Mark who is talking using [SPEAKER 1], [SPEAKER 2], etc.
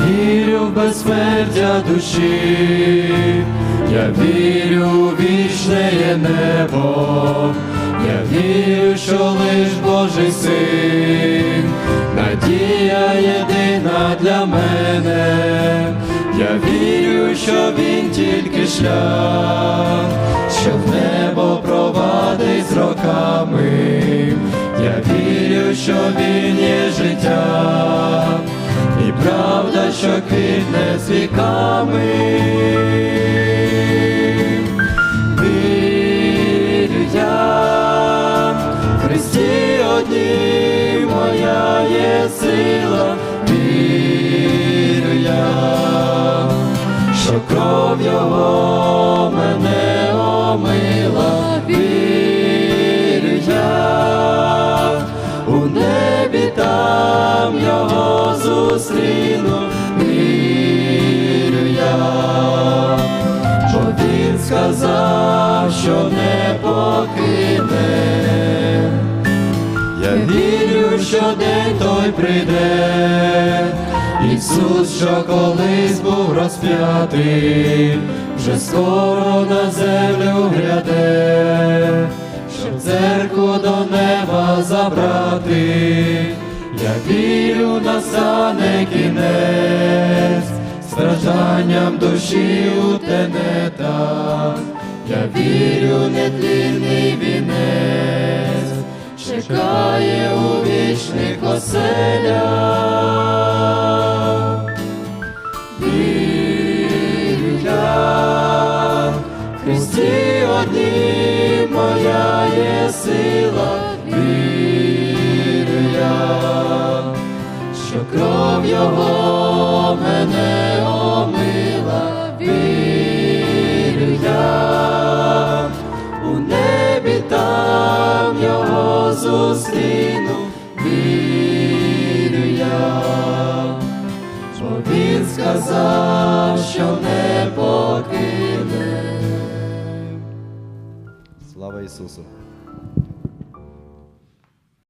[SPEAKER 1] вірю в безсмертя душі, я вірю у вічне небо, я вірю, що лиш Божий син, надія єдина для мене, я вірю, що він тільки шлях, що в небо провадить з роками, я вірю, що він що квітне з віками. Вірю я, Христі одній моя є сила, вірю я, що кров його мене омила, вірю я, у небі там його зустріну, сказав, що не покине. Я вірю, що день той прийде, Ісус, що колись був розп'ятий, вже скоро на землю гряде, щоб церкву до неба забрати, я вірю, настане кінець, стражданням душі у тенета, я вірю, нетлінний вінець чекає у вічних оселях. Вірю я, Христі одній моя є сила, вірю я, що кров його зустріну, вірю я, бо він сказав, що не покине.
[SPEAKER 2] Слава Ісусу!